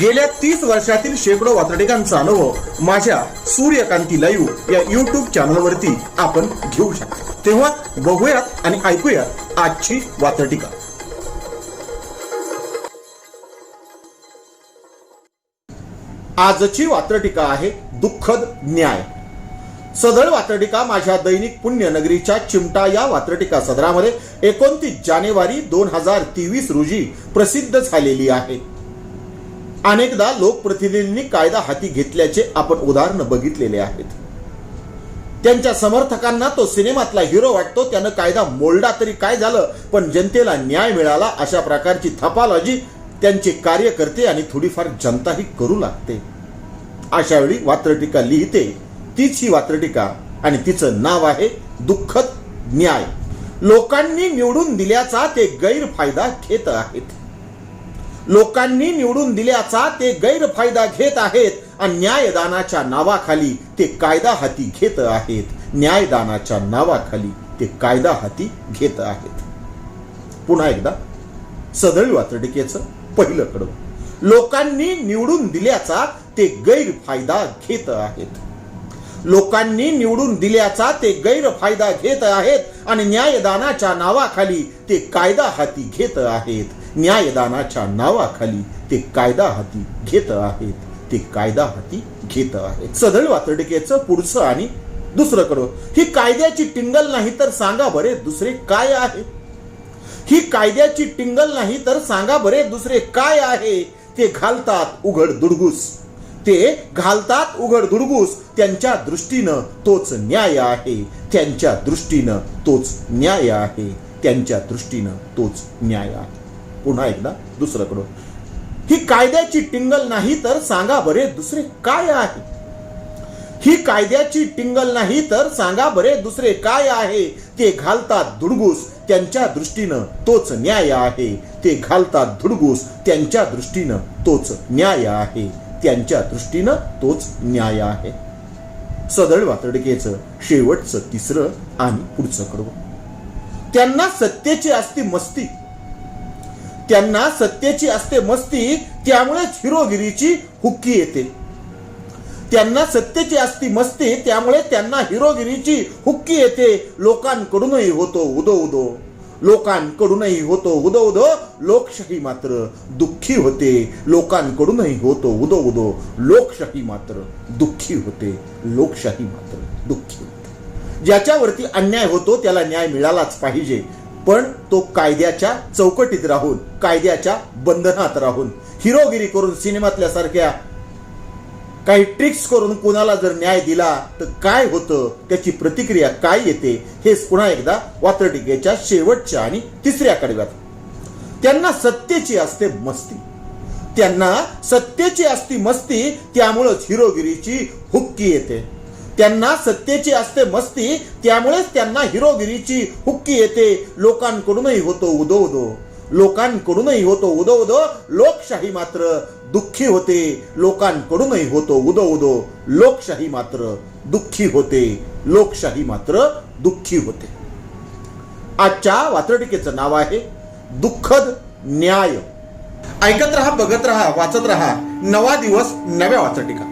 गेल्या तीस वर्षातील शेकडो वातडिकांचा अनुभव माझ्या सूर्यकांती लाईव्ह या युट्यूब चॅनलवरती आपण घेऊ शकता. तेव्हा बघूयात आणि ऐकूयात आजची वातडिका आजची वात्रटिका आहे दुःखद न्याय. सदळ वात्रटिका माझ्या दैनिक पुण्यनगरीच्या चिमटा या वात्रटिका सदरामध्ये एकोणतीस जानेवारी दोन हजार तेवीस रोजी प्रसिद्ध झालेली आहे. अनेकदा लोकप्रतिनिधींनी कायदा हाती घेतल्याचे आपण उदाहरणं बघितलेले आहेत. त्यांच्या समर्थकांना तो सिनेमातला हिरो वाटतो त्यानं कायदा मोलडा तरी काय झालं पण जनतेला न्याय मिळाला अशा प्रकारची थपालॉजी त्यांचे कार्यकर्ते आणि थोडीफार जनताही करू लागते. अशा वेळी वात्रटिका लिहिते तीच ही वात्रटिका आणि तिचं नाव आहे दुःखद न्याय. लोकांनी निवडून दिल्याचा ते गैरफायदा घेत आहेत. लोकांनी निवडून दिल्याचा ते गैरफायदा घेत आहेत. आणि न्यायदानाच्या नावाखाली ते कायदा हाती घेत आहेत. न्यायदानाच्या नावाखाली ते कायदा हाती घेत आहेत. पुन्हा एकदा सदळी वात्रटिकेचं पहिलं कडवं. लोकांनी निवडून दिल्याचा ते गैरफायदा घेत आहेत. लोकांनी निवडून दिल्याचा ते गैरफायदा घेत आहेत. आणि न्यायदानाच्या नावाखाली ते कायदा हाती घेत आहेत. न्यायदानाच्या नावाखाली ते कायदा हाती घेत आहेत. ते कायदा हाती घेत आहेत. सदळ वातडिकेचं पुढचं आणि दुसरं कडवं ही कायद्याची टिंगल नाही तर सांगा बरे दुसरे काय आहे? ही कायद्याची टिंगल नाही तर सांगा बरे दुसरे काय आहे? ते घालतात उघड दुडगूस. ते घालतात उघड दुडगूस. त्यांच्या दृष्टीनं तोच न्याय आहे. त्यांच्या दृष्टीनं तोच न्याय आहे. त्यांच्या दृष्टीनं तोच न्याय आहे. पुन्हा एकदा दुसरं ही कायद्याची टिंगल नाही तर सांगा बरे दुसरे काय आहे? ही कायद्याची टिंगल नाही तर सांगा बरे दुसरे काय आहे? ते घालतात धुडगूस त्यांच्या दृष्टीनं तोच न्याय आहे. ते घालतात धुडगूस त्यांच्या दृष्टीनं तोच न्याय आहे. त्यांच्या दृष्टीनं तोच न्याय आहे. सदळ वातडकेचं शेवटचं तिसरं आणि पुढचं कडवं. त्यांना सत्तेची असती मस्ती. त्यांना सत्तेची असते मस्ती त्यामुळेच हिरोगिरीची हुक्की येते. त्यांना सत्तेची असती मस्ती त्यामुळे त्यांना हिरोगिरीची हुक्की येते. लोकांकडूनही होतो उदो उदो लोकांकडूनही होतो उदो उदो लोकशाही मात्र दुःखी होते. लोकांकडूनही होतो उदो उदो लोकशाही मात्र दुःखी होते. लोकशाही मात्र दुःखी होते. ज्याच्यावरती अन्याय होतो त्याला न्याय मिळालाच पाहिजे. पण तो कायद्याच्या चौकटीत राहून कायद्याच्या बंधनात राहून हिरोगिरी करून सिनेमातल्या सारख्या काही ट्रिक्स करून कुणाला जर न्याय दिला तर काय होतं? त्याची प्रतिक्रिया काय येते? हेच पुन्हा एकदा वात्रटिकेच्या शेवटच्या आणि तिसऱ्या कडव्यात. त्यांना सत्तेची असते मस्ती. त्यांना सत्तेची असती मस्ती त्यामुळंच हिरोगिरीची हुक्की येते. त्यांना सत्तेची असते मस्ती त्यामुळेच त्यांना हिरोगिरीची हुक्की येते. लोकांकडूनही होतो उदो उदो लोकांकडूनही होतो उदो उदो लोकशाही मात्र दुःखी होते. लोकांकडूनही होतो उदो उदो लोकशाही मात्र दुःखी होते. लोकशाही मात्र दुःखी होते. आजच्या वात्रटिकेचं नाव आहे दुःखद न्याय. ऐकत रहा बघत रहा वाचत रहा. नवा दिवस नव्या वाचटिका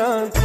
सूर्यकांती